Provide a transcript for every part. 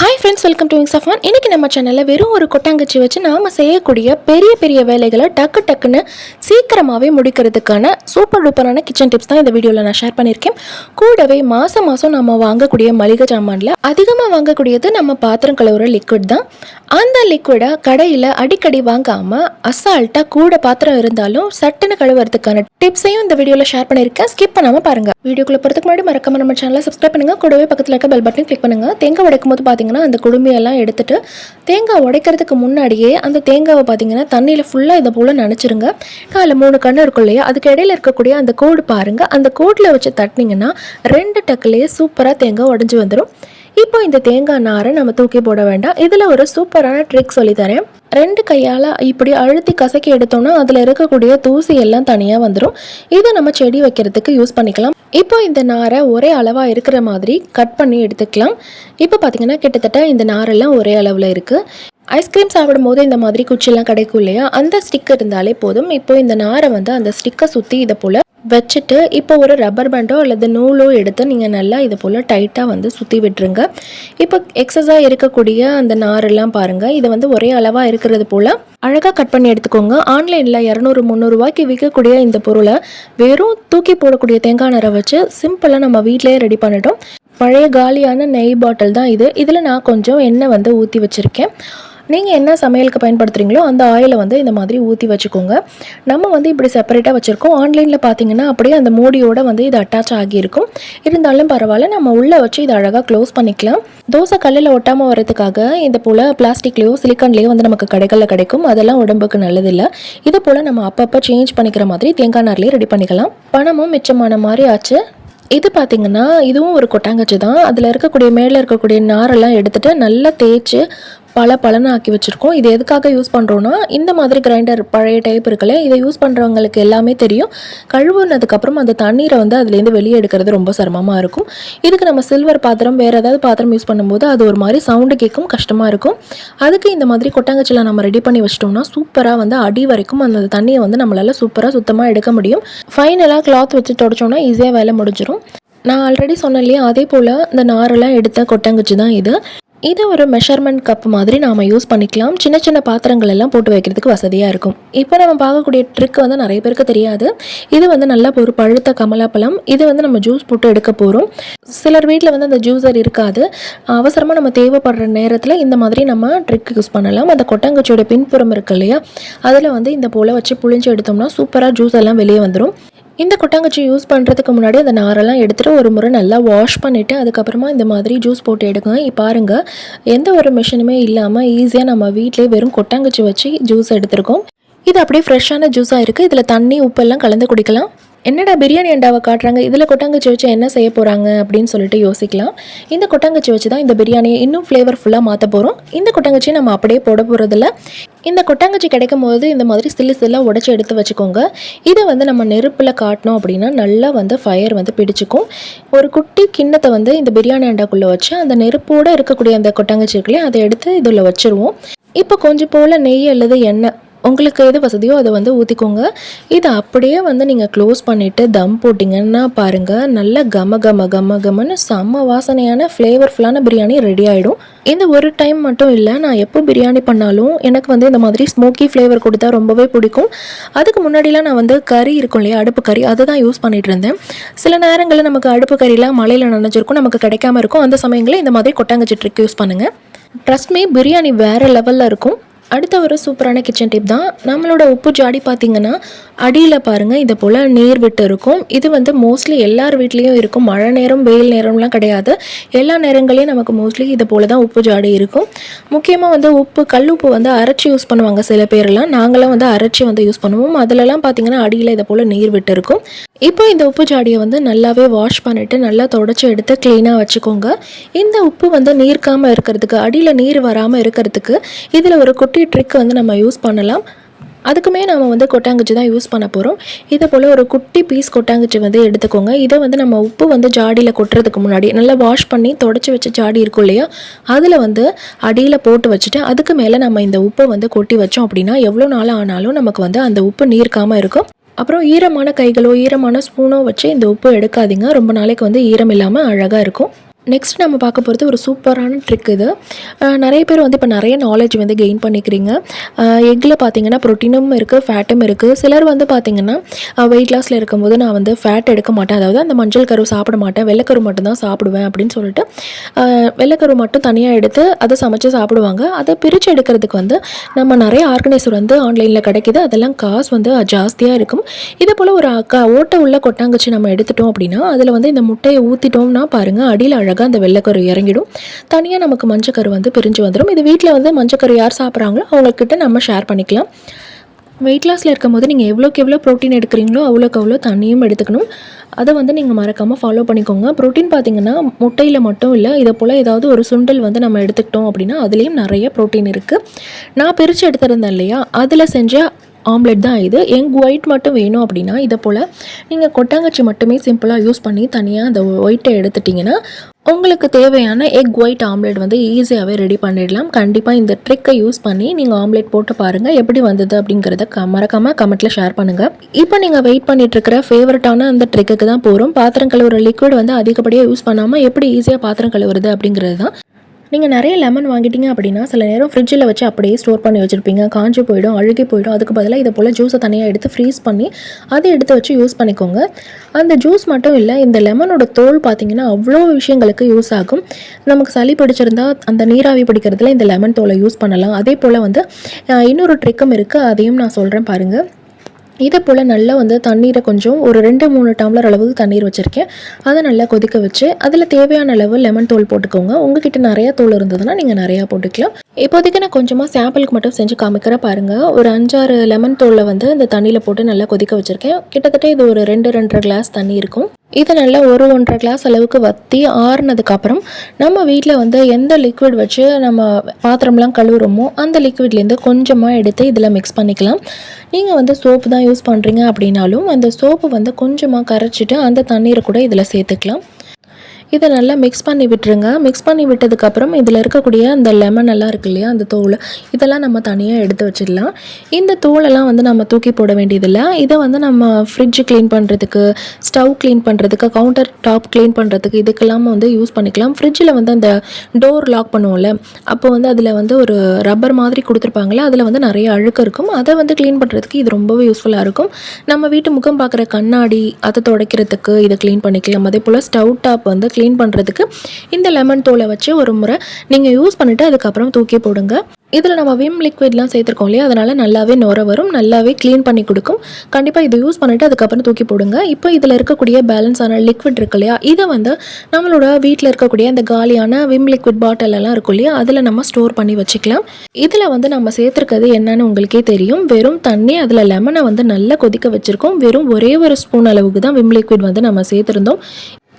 Hi friends welcome to wings of one இன்றைக்கி நம்ம சேனலில் வெறும் ஒரு கொட்டாங்கச்சி வச்சு நாம் செய்யக்கூடிய பெரிய பெரிய வேலைகளை டக்கு டக்குன்னு சீக்கிரமாகவே முடிக்கிறதுக்கான சூப்பர் டூப்பரான கிச்சன் டிப்ஸ் தான் இந்த வீடியோவில் நான் ஷேர் பண்ணியிருக்கேன். கூடவே மாதம் மாதம் நம்ம வாங்கக்கூடிய மளிகை சாமானில் அதிகமாக வாங்கக்கூடியது நம்ம பாத்திரம் கழுவுற லிக்விட் தான். அந்த லிக்விடை கடையில் அடிக்கடி வாங்காமல் அசால்ட்டாக கூட பாத்திரம் இருந்தாலும் சட்டுன்னு கழுவுறதுக்கான டிப்ஸையும் இந்த வீடியோவில் ஷேர் பண்ணியிருக்கேன். ஸ்கிப் பண்ணாமல் பாருங்கள் வீடியோக்குள்ளே போகிறதுக்கு முன்னாடி மறக்காம நம்ம சேனலை சப்ஸ்கிரைப் பண்ணுங்கள் கூடவே பக்கத்தில் இருக்க பெல் பட்டன் கிளிக் பண்ணுங்கள் தேங்க உடைக்கும் போது பார்த்தீங்கன்னா அந்த குடுமையெல்லாம் எடுத்துட்டு தேங்காய் உடைக்கிறதுக்கு முன்னாடியே அந்த தேங்காவை பார்த்தீங்கன்னா தண்ணியில் ஃபுல்லாக இதை போல் நினச்சிருங்க. காலைல மூணு கண்ணு இருக்கும் இல்லையா? அதுக்கு இடையில இருக்கக்கூடிய அந்த கோடு பாருங்கள் அந்த கோட்டில் வச்சு தட்டினீங்கன்னா ரெண்டு டக்குலேயே சூப்பராக தேங்காய் உடஞ்சி வந்துடும் இப்போ இந்த தேங்காய் நாரை நம்ம தூக்கி போட வேண்டாம். இதில் ஒரு சூப்பரான ட்ரிக் சொல்லித்தரேன். ரெண்டு கையால் இப்படி அழுத்தி கசக்கி எடுத்தோம்னா அதில் இருக்கக்கூடிய தூசி எல்லாம் தனியாக வந்துடும் இதை நம்ம செடி வைக்கிறதுக்கு யூஸ் பண்ணிக்கலாம். இப்போ இந்த நாரை ஒரே அளவாக இருக்கிற மாதிரி கட் பண்ணி எடுத்துக்கலாம். இப்போ பார்த்திங்கன்னா கிட்டத்தட்ட இந்த நாரெல்லாம் ஒரே அளவில் இருக்குது ஐஸ்கிரீம் சாப்பிடும்போது இந்த மாதிரி குச்சிலாம் கிடைக்கும் இல்லையா? அந்த ஸ்டிக் இருந்தாலே போதும். இப்போ இந்த நாரை வந்து அந்த ஸ்டிக்கை சுற்றி இதை போல் வச்சுட்டு இப்போ ஒரு ரப்பர் பேண்டோ அல்லது நூலோ எடுத்து நீங்கள் நல்லா இது போல் டைட்டாக வந்து சுற்றி விட்டுருங்க. இப்போ எக்ஸஸாக இருக்கக்கூடிய அந்த நாரெல்லாம் பாருங்கள் இது வந்து ஒரே அளவாக இருக்கிறது போல். அழகாக கட் பண்ணி எடுத்துக்கோங்க. ஆன்லைனில் இரநூறு முந்நூறுரூவாய்க்கு விற்கக்கூடிய இந்த பொருளை வெறும் தூக்கி போடக்கூடிய தேங்காய் நாரை வச்சு சிம்பிளாக நம்ம வீட்டிலேயே ரெடி பண்ணிட்டோம். பழைய காலியான நெய் பாட்டில் தான் இது. இதில் நான் கொஞ்சம் எண்ணெய் வந்து ஊற்றி வச்சுருக்கேன். நீங்கள் என்ன சமையலுக்கு பயன்படுத்துகிறீங்களோ அந்த ஆயிலை வந்து இந்த மாதிரி ஊற்றி வச்சுக்கோங்க. நம்ம வந்து இப்படி செப்பரேட்டாக வச்சுருக்கோம். ஆன்லைனில் பார்த்தீங்கன்னா அப்படியே அந்த மூடியோட வந்து இது அட்டாச் ஆகியிருக்கும். இருந்தாலும் பரவாயில்ல நம்ம உள்ளே வச்சு இதை அழகாக க்ளோஸ் பண்ணிக்கலாம். தோசை கல்லில் ஒட்டாமல் வரதுக்காக இந்த போல் பிளாஸ்டிக்லேயோ சிலிக்கான்லேயோ வந்து நமக்கு கடைகளில் கிடைக்கும். அதெல்லாம் உடம்புக்கு நல்லதில்லை. இது போல் நம்ம அப்பப்போ சேஞ்ச் பண்ணிக்கிற மாதிரி தேங்காய் நார்லேயே ரெடி பண்ணிக்கலாம். பணமும் மிச்சமான மாதிரி ஆச்சு. இது பார்த்திங்கன்னா இதுவும் ஒரு கொட்டாங்கச்சி தான். அதில் இருக்கக்கூடிய மேலே இருக்கக்கூடிய நாரெல்லாம் எடுத்துகிட்டு நல்லா தேய்ச்சி பல பலனை ஆக்கி வச்சுருக்கோம். இது எதுக்காக யூஸ் பண்ணுறோன்னா இந்த மாதிரி கிரைண்டர் பழைய டைப் இருக்குல்ல இதை யூஸ் பண்ணுறவங்களுக்கு எல்லாமே தெரியும். கழுவுனதுக்கப்புறம் அந்த தண்ணீரை வந்து அதுலேருந்து வெளியே எடுக்கிறது ரொம்ப சிரமமாக இருக்கும். இதுக்கு நம்ம சில்வர் பாத்திரம் வேறு ஏதாவது பாத்திரம் யூஸ் பண்ணும்போது அது ஒரு மாதிரி சவுண்டு கேட்கும் கஷ்டமாக இருக்கும். அதுக்கு இந்த மாதிரி கொட்டாங்கச்சியில் நம்ம ரெடி பண்ணி வச்சிட்டோம்னா சூப்பராக வந்து அடி வரைக்கும் அந்த தண்ணியை வந்து நம்மளால் சூப்பராக சுத்தமாக எடுக்க முடியும். ஃபைனலாக கிளாத் வச்சு தொடச்சோன்னா ஈஸியாக வேலை முடிஞ்சிடும் நான் ஆல்ரெடி சொன்னேன் இல்லையா அதே போல் இந்த நாரெல்லாம் எடுத்த கொட்டங்குச்சி தான் இது. இது ஒரு மெஷர்மெண்ட் கப் மாதிரி நாம் யூஸ் பண்ணிக்கலாம். சின்ன சின்ன பாத்திரங்கள் எல்லாம் போட்டு வைக்கிறதுக்கு வசதியாக இருக்கும். இப்போ நம்ம பார்க்கக்கூடிய ட்ரிக் வந்து நிறைய பேருக்கு தெரியாது. இது வந்து நல்லா ஒரு பழுத்த கமலாப்பழம். இது வந்து நம்ம ஜூஸ் போட்டு எடுக்க போகிறோம் சிலர் வீட்டில் வந்து அந்த ஜூஸர் இருக்காது. அவசரமாக நம்ம தேவைப்படுற நேரத்தில் இந்த மாதிரி நம்ம ட்ரிக் யூஸ் பண்ணலாம். அந்த கொட்டாங்குச்சியோட பின்புறம் இருக்கு இல்லையா? அதில் வந்து இந்த போல் வச்சு புளிஞ்சு எடுத்தோம்னா சூப்பராக ஜூஸ் எல்லாம் வெளியே வந்துடும் இந்த கொட்டாங்குச்சி யூஸ் பண்ணுறதுக்கு முன்னாடி அந்த நாரெல்லாம் எடுத்துகிட்டு ஒரு முறை நல்லா வாஷ் பண்ணிவிட்டு அதுக்கப்புறமா இந்த மாதிரி ஜூஸ் போட்டு எடுங்க பாருங்க பாருங்கள் எந்த ஒரு மிஷினுமே இல்லாமல் ஈஸியாக நம்ம வீட்டிலே வெறும் கொட்டாங்குச்சி வச்சு ஜூஸ் எடுத்திருக்கோம். இது அப்படியே ஃப்ரெஷ்ஷான ஜூஸாக இருக்குது இதில் தண்ணி உப்பெல்லாம் கலந்து குடிக்கலாம். என்னடா பிரியாணி அண்டாவை காட்டுறாங்க? இதில் கொட்டாங்குச்சி வச்சு என்ன செய்ய போகிறாங்க அப்படின்னு சொல்லிட்டு யோசிக்கலாம். இந்த கொட்டாங்குச்சி வச்சு தான் இந்த பிரியாணியை இன்னும் ஃப்ளேவர்ஃபுல்லாக மாற்ற போகிறோம் இந்த கொட்டாங்குச்சி நம்ம அப்படியே போட போகிறதில்ல இந்த கொட்டாங்குச்சி கிடைக்கும் போது இந்த மாதிரி சில்லு சில்லாக உடச்சி எடுத்து வச்சுக்கோங்க. இதை வந்து நம்ம நெருப்பில் காட்டினோம் அப்படின்னா நல்லா வந்து ஃபயர் வந்து பிடிச்சிக்கும். ஒரு குட்டி கிண்ணத்தை வந்து இந்த பிரியாணி அண்டாக்குள்ளே வச்சு அந்த நெருப்போடு இருக்கக்கூடிய அந்த கொட்டாங்குச்சி இருக்குல்லையே அதை எடுத்து இதில் வச்சுருவோம். இப்போ கொஞ்சம் போல் நெய் அல்லது எண்ணெய் உங்களுக்கு எது வசதியோ அதை வந்து ஊற்றிக்கோங்க இதை அப்படியே வந்து நீங்கள் க்ளோஸ் பண்ணிவிட்டு தம் போட்டிங்கன்னா பாருங்கள் நல்ல கம கம கம கமன்னு செம்ம வாசனையான ஃப்ளேவர்ஃபுல்லான பிரியாணி ரெடி ஆகிடும் இந்த ஒரு டைம் மட்டும் இல்லை நான் எப்போ பிரியாணி பண்ணாலும் எனக்கு வந்து இந்த மாதிரி ஸ்மோக்கி ஃப்ளேவர் கொடுத்தா ரொம்பவே பிடிக்கும். அதுக்கு முன்னாடிலாம் நான் வந்து கறி இருக்கும் இல்லையா அடுப்பு கறி அதை தான் யூஸ் பண்ணிட்டு இருந்தேன். சில நேரங்களில் நமக்கு அடுப்பு கறிலாம் மழையில் நனைஞ்சிருக்கும் நமக்கு கிடைக்காம இருக்கும். அந்த சமயங்களில் இந்த மாதிரி கொட்டாங்கச்சி ட்ரிக் யூஸ் பண்ணுங்கள் ட்ரஸ்ட் மீ பிரியாணி வேறு லெவலில் இருக்கும். அடுத்த ஒரு சூப்பரான கிச்சன் டிப் தான். நம்மளோட உப்பு ஜாடி பார்த்தீங்கன்னா அடியில் பாருங்கள் இதை போல் நீர் விட்டு இருக்கும். இது வந்து மோஸ்ட்லி எல்லார் வீட்லேயும் இருக்கும். மழை நேரம் வெயில் நேரம்லாம் கிடையாது. எல்லா நேரங்களையும் நமக்கு மோஸ்ட்லி இதை போல் தான் உப்பு ஜாடி இருக்கும். முக்கியமாக வந்து உப்பு கல் உப்பு வந்து அரைச்சி யூஸ் பண்ணுவாங்க சில பேர்லாம். நாங்களாம் வந்து அரைச்சி வந்து யூஸ் பண்ணுவோம். அதிலலாம் பார்த்தீங்கன்னா அடியில் இதை போல் நீர் விட்டு இருக்கும். இப்போ இந்த உப்பு ஜாடியை வந்து நல்லாவே வாஷ் பண்ணிவிட்டு நல்லா தொடச்சி எடுத்து க்ளீனாக வச்சுக்கோங்க. இந்த உப்பு வந்து நீர்க்காமல் இருக்கிறதுக்கு அடியில் நீர் வராமல் இருக்கிறதுக்கு இதில் ஒரு குட்டி ட்ரிக் வந்து நம்ம யூஸ் பண்ணலாம். அதுக்குமே நம்ம வந்து கொட்டாங்குச்சி தான் யூஸ் பண்ண போகிறோம் இதை போல் ஒரு குட்டி பீஸ் கொட்டாங்குச்சி வந்து எடுத்துக்கோங்க. இதை வந்து நம்ம உப்பு வந்து ஜாடியில் கொட்டுறதுக்கு முன்னாடி நல்லா வாஷ் பண்ணி தொடச்சி வச்ச ஜாடி இருக்கும் இல்லையா? அதில் வந்து அடியில் போட்டு வச்சுட்டு அதுக்கு மேலே நம்ம இந்த உப்பை வந்து கொட்டி வச்சோம் அப்படின்னா எவ்வளோ நாள் ஆனாலும் நமக்கு வந்து அந்த உப்பு நீர்க்காமல் இருக்கும். அப்புறம் ஈரமான கைகளோ ஈரமான ஸ்பூனோ வச்சு இந்த உப்பு எடுக்காதீங்க. ரொம்ப நாளைக்கு வந்து ஈரம் இல்லாமல் அழகாக இருக்கும். நெக்ஸ்ட் நம்ம பார்க்க போகிறது ஒரு சூப்பரான ட்ரிக் இது. நிறைய பேர் வந்து இப்போ நிறைய நாலேஜ் வந்து கெயின் பண்ணிக்கிறீங்க. எக்கில் பார்த்தீங்கன்னா ப்ரோட்டீனும் இருக்குது ஃபேட்டும் இருக்குது சிலர் வந்து பார்த்தீங்கன்னா வெயிட் லாஸில் இருக்கும்போது நான் வந்து ஃபேட் எடுக்க மாட்டேன். அதாவது அந்த மஞ்சள் கரு சாப்பிட மாட்டேன். வெள்ளைக்கரு மட்டும் தான் சாப்பிடுவேன் அப்படின்னு சொல்லிட்டு வெள்ளைக்கரு மட்டும் தனியாக எடுத்து அதை சமைச்சு சாப்பிடுவாங்க. அதை பிரித்து எடுக்கிறதுக்கு வந்து நம்ம நிறைய ஆர்கனைசர் வந்து ஆன்லைனில் கிடைக்கிது. அதெல்லாம் காசு வந்து ஜாஸ்தியாக இருக்கும். இதே போல் ஒரு க ஓட்டை உள்ள கொட்டாங்குச்சி நம்ம எடுத்துட்டோம் அப்படின்னா அதில் வந்து இந்த முட்டையை ஊற்றிட்டோம்னா பாருங்கள் அடியில் அழகாக அந்த வெள்ளைக்கரு இறங்கிடும். தனியாக நமக்கு மஞ்சக்கரு வந்து பிரிஞ்சு வந்துடும் இது வீட்டில் வந்து மஞ்சக்கரு யார் சாப்பிட்றாங்களோ அவங்கக்கிட்ட நம்ம ஷேர் பண்ணிக்கலாம். வெயிட் லாஸில் இருக்கும்போது நீங்கள் எவ்வளோக்கு எவ்வளோ ப்ரோட்டீன் எடுக்கிறீங்களோ அவ்வளோக்கு அவ்வளோ தண்ணியும் எடுத்துக்கணும். அதை வந்து நீங்கள் மறக்காமல் ஃபாலோ பண்ணிக்கோங்க. ப்ரோட்டீன் பார்த்தீங்கன்னா முட்டையில் மட்டும் இல்லை இதை போல் ஏதாவது ஒரு சுண்டல் வந்து நம்ம எடுத்துக்கிட்டோம் அப்படின்னா அதுலேயும் நிறைய ப்ரோட்டீன் இருக்குது நான் பிரித்து எடுத்திருந்தேன் இல்லையா? அதில் செஞ்ச ஆம்லெட் தான் இது. எங் ஒயிட் மட்டும் வேணும் அப்படின்னா இதை போல் நீங்கள் கொட்டாங்கச்சி மட்டுமே சிம்பிளாக யூஸ் பண்ணி தனியாக அந்த ஒயிட்டை எடுத்துட்டிங்கன்னா உங்களுக்கு தேவையான எக் ஒயிட் ஆம்லெட் வந்து ஈஸியாகவே ரெடி பண்ணிடலாம். கண்டிப்பாக இந்த ட்ரிக்கை யூஸ் பண்ணி நீங்கள் ஆம்லெட் போட்டு பாருங்கள் எப்படி வந்தது அப்படிங்கிறத க மறக்காமல் கமெண்ட்டில் ஷேர் பண்ணுங்கள் இப்போ நீங்கள் வெயிட் பண்ணிகிட்ருக்கிற ஃபேவரட்டான அந்த ட்ரிக்குக்கு தான் போகிறோம் பாத்திரம் கழுவுற லிக்விட் வந்து அதிகப்படியாக யூஸ் பண்ணாமல் எப்படி ஈஸியாக பாத்திரம் கழுவுறது அப்படிங்கிறது தான். நீங்கள் நிறைய லெமன் வாங்கிட்டீங்க அப்படின்னா சில நேரம் ஃப்ரிட்ஜில் வச்சு அப்படியே ஸ்டோர் பண்ணி வச்சுருப்பீங்க. காஞ்சி போயிடும் அழுகி போயிடும். அதுக்கு பதிலாக இதை போல் ஜூஸை தனியாக எடுத்து ஃப்ரீஸ் பண்ணி அதை எடுத்து வச்சு யூஸ் பண்ணிக்கோங்க. அந்த ஜூஸ் மட்டும் இல்லை இந்த லெமனோட தோல் பார்த்தீங்கன்னா அவ்வளோ விஷயங்களுக்கு யூஸ் ஆகும். நமக்கு சளி பிடிச்சிருந்தா அந்த நீராவி பிடிக்கிறதுல இந்த லெமன் தோலை யூஸ் பண்ணலாம். அதே போல் வந்து இன்னொரு ட்ரிக்கும் இருக்குது அதையும் நான் சொல்கிறேன் பாருங்கள் இதை போல் நல்லா வந்து தண்ணீரை கொஞ்சம் ஒரு ரெண்டு மூணு டம்ளர் அளவுக்கு தண்ணீர் வச்சுருக்கேன். அதை நல்லா கொதிக்க வச்சு அதில் தேவையான அளவு லெமன் தோல் போட்டுக்கோங்க. உங்ககிட்ட நிறையா தோல் இருந்ததுன்னா நீங்கள் நிறையா போட்டுக்கலாம். இப்போதைக்கு நான் கொஞ்சமாக சாம்பிளுக்கு மட்டும் செஞ்சு காமிக்கிறேன் பாருங்கள் ஒரு அஞ்சாறு லெமன் தோலை வந்து இந்த தண்ணியில் போட்டு நல்லா கொதிக்க வச்சுருக்கேன். கிட்டத்தட்ட இது ஒரு ரெண்டு ரெண்டரை கிளாஸ் தண்ணி இருக்கும். இதை நல்லா ஒரு ஒன்றரை கிளாஸ் அளவுக்கு வற்றி ஆறுனதுக்கப்புறம் நம்ம வீட்டில் வந்து எந்த லிக்விட் வச்சு நம்ம பாத்திரம்லாம் கழுவுறோமோ அந்த லிக்விட்லேருந்து கொஞ்சமாக எடுத்து இதில் மிக்ஸ் பண்ணிக்கலாம். நீங்கள் வந்து சோப்பு தான் யூஸ் பண்ணுறீங்க அப்படின்னாலும் அந்த சோப்பு வந்து கொஞ்சமாக கரைச்சிட்டு அந்த தண்ணீரை கூட இதில் சேர்த்துக்கலாம். இதை நல்லா மிக்ஸ் பண்ணி விட்டுருங்க. மிக்ஸ் பண்ணி விட்டதுக்கப்புறம் இதில் இருக்கக்கூடிய அந்த லெமன் எல்லாம் இருக்கு இல்லையா அந்த தோல் இதெல்லாம் நம்ம தனியாக எடுத்து வச்சிடலாம். இந்த தோலெல்லாம் வந்து நம்ம தூக்கி போட வேண்டியதில்லை. இதை வந்து நம்ம ஃப்ரிட்ஜ் க்ளீன் பண்ணுறதுக்கு ஸ்டவ் க்ளீன் பண்ணுறதுக்கு கவுண்டர் டாப் க்ளீன் பண்ணுறதுக்கு இதுக்கெல்லாம் வந்து யூஸ் பண்ணிக்கலாம். ஃப்ரிட்ஜில் வந்து அந்த டோர் லாக் பண்ணுவோம்ல அப்போ வந்து அதில் வந்து ஒரு ரப்பர் மாதிரி கொடுத்துருப்பாங்களே அதில் வந்து நிறைய அழுக்கு இருக்கும். அதை வந்து க்ளீன் பண்ணுறதுக்கு இது ரொம்பவே யூஸ்ஃபுல்லாக இருக்கும். நம்ம வீட்டு முகம் பார்க்குற கண்ணாடி அதை துடைக்கிறதுக்கு இதை க்ளீன் பண்ணிக்கலாம். அதே போல் ஸ்டவ் டாப் வந்து க்ளீன் பண்ணுறதுக்கு இந்த லெமன் தோலை வச்சு ஒரு முறை நீங்கள் யூஸ் பண்ணிவிட்டு அதுக்கப்புறம் தூக்கி போடுங்க. இதில் நம்ம விம் லிக்விட்லாம் சேர்த்துருக்கோம் இல்லையா? அதனால் நல்லாவே நுர வரும் நல்லாவே க்ளீன் பண்ணி கொடுக்கும். கண்டிப்பாக இதை யூஸ் பண்ணிவிட்டு அதுக்கப்புறம் தூக்கி போடுங்க. இப்போ இதில் இருக்கக்கூடிய பேலன்ஸான லிக்விட் இருக்கு இல்லையா? இதை வந்து நம்மளோட வீட்டில் இருக்கக்கூடிய அந்த காலியான விம் லிக்விட் பாட்டிலெல்லாம் இருக்கும் இல்லையா? அதில் நம்ம ஸ்டோர் பண்ணி வச்சுக்கலாம். இதில் வந்து நம்ம சேர்த்துருக்கிறது என்னன்னு உங்களுக்கே தெரியும். வெறும் தண்ணி அதில் லெமனை வந்து நல்லா கொதிக்க வச்சுருக்கோம். வெறும் ஒரே ஒரு ஸ்பூன் அளவுக்கு தான் விம் லிக்விட் வந்து நம்ம சேர்த்துருந்தோம்.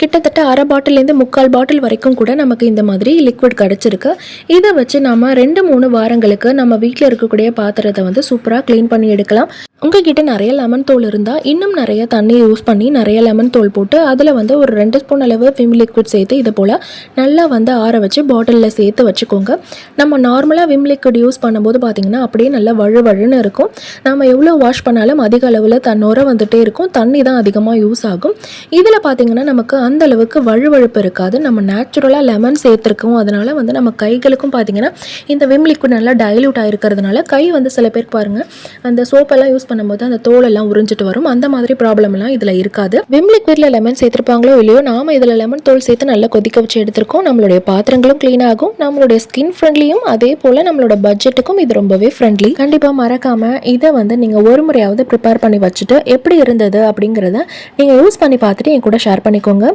கிட்டத்தட்ட அரை பாட்டிலேருந்து முக்கால் பாட்டில் வரைக்கும் கூட நமக்கு இந்த மாதிரி லிக்விட் கிடச்சிருக்கு. இதை வச்சு நம்ம ரெண்டு மூணு வாரங்களுக்கு நம்ம வீட்டில் இருக்கக்கூடிய பாத்திரத்தை வந்து சூப்பராக க்ளீன் பண்ணி எடுக்கலாம். உங்ககிட்ட நிறைய லெமன் தோல் இருந்தால் இன்னும் நிறைய தண்ணி யூஸ் பண்ணி நிறைய லெமன் தோல் போட்டு அதில் வந்து ஒரு ரெண்டு ஸ்பூன் அளவு விம் லிக்விட் சேர்த்து இதை போல் நல்லா வந்து ஆற வச்சு பாட்டிலில் சேர்த்து வச்சுக்கோங்க. நம்ம நார்மலாக விம் லிக்விட் யூஸ் பண்ணும்போது பார்த்திங்கன்னா அப்படியே நல்லா வழு வழுன்னு இருக்கும். நம்ம எவ்வளோ வாஷ் பண்ணாலும் அதிக அளவில் தன்னோர வந்துகிட்டே இருக்கும். தண்ணி தான் அதிகமாக யூஸ் ஆகும். இதில் பார்த்திங்கன்னா நமக்கு அந்த அளவுக்கு வழுவழுப்பு இருக்காது. நம்ம நேச்சுரலாக லெமன் சேர்த்துருக்கோம். அதனால் வந்து நம்ம கைகளுக்கும் பார்த்திங்கன்னா இந்த விம் லிக்விட் நல்லா டைல்யூட் ஆகிருக்கிறதுனால கை வந்து சில பேருக்கு பாருங்கள் அந்த சோப்பெல்லாம் யூஸ் பண்ணும்போது அந்த தோலெல்லாம் உறிஞ்சிட்டு வரும். அந்த மாதிரி ப்ராப்ளம்லாம் இதில் இருக்காது. விம் லிக்விடில் லெமன் சேர்த்துருப்பாங்களோ இல்லையோ நாம இதில் லெமன் தோல் சேர்த்து நல்லா கொதிக்க வச்சு எடுத்திருக்கோம். நம்மளுடைய பாத்திரங்களும் க்ளீன் ஆகும். நம்மளுடைய ஸ்கின் ஃப்ரெண்ட்லியும் அதே போல் நம்மளோட பட்ஜெட்டுக்கும் இது ரொம்பவே ஃப்ரெண்ட்லி கண்டிப்பாக மறக்காமல் இதை வந்து நீங்கள் ஒரு முறையாவது ப்ரிப்பேர் பண்ணி வச்சுட்டு எப்படி இருந்தது அப்படிங்கிறத நீங்கள் யூஸ் பண்ணி பார்த்துட்டு என் கூட ஷேர் பண்ணிக்கோங்க.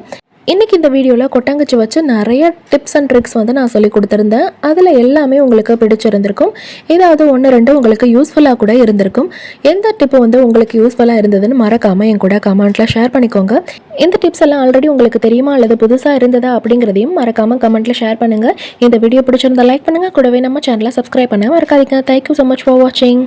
இன்றைக்கி இந்த வீடியோவில் கொட்டாங்குச்சி வச்சு நிறைய டிப்ஸ் அண்ட் ட்ரிக்ஸ் வந்து நான் சொல்லி கொடுத்துருந்தேன். அதில் எல்லாமே உங்களுக்கு பிடிச்சிருந்திருக்கும். ஏதாவது ஒன்று ரெண்டு உங்களுக்கு யூஸ்ஃபுல்லாக கூட இருந்திருக்கும். எந்த டிப்பு வந்து உங்களுக்கு யூஸ்ஃபுல்லாக இருந்ததுன்னு மறக்காமல் என் கூட கமெண்ட்டில் ஷேர் பண்ணிக்கோங்க. இந்த டிப்ஸ் எல்லாம் ஆல்ரெடி உங்களுக்கு தெரியுமா அல்லது புதுசாக இருந்ததா அப்படிங்கிறதையும் மறக்காமல் கமெண்ட்டில் ஷேர் பண்ணுங்கள் இந்த வீடியோ பிடிச்சிருந்தா லைக் பண்ணுங்கள் கூடவே நம்ம சேனலை சப்ஸ்கிரைப் பண்ண மறக்காதீங்க தேங்க்யூ ஸோ மச் ஃபார் வாட்சிங்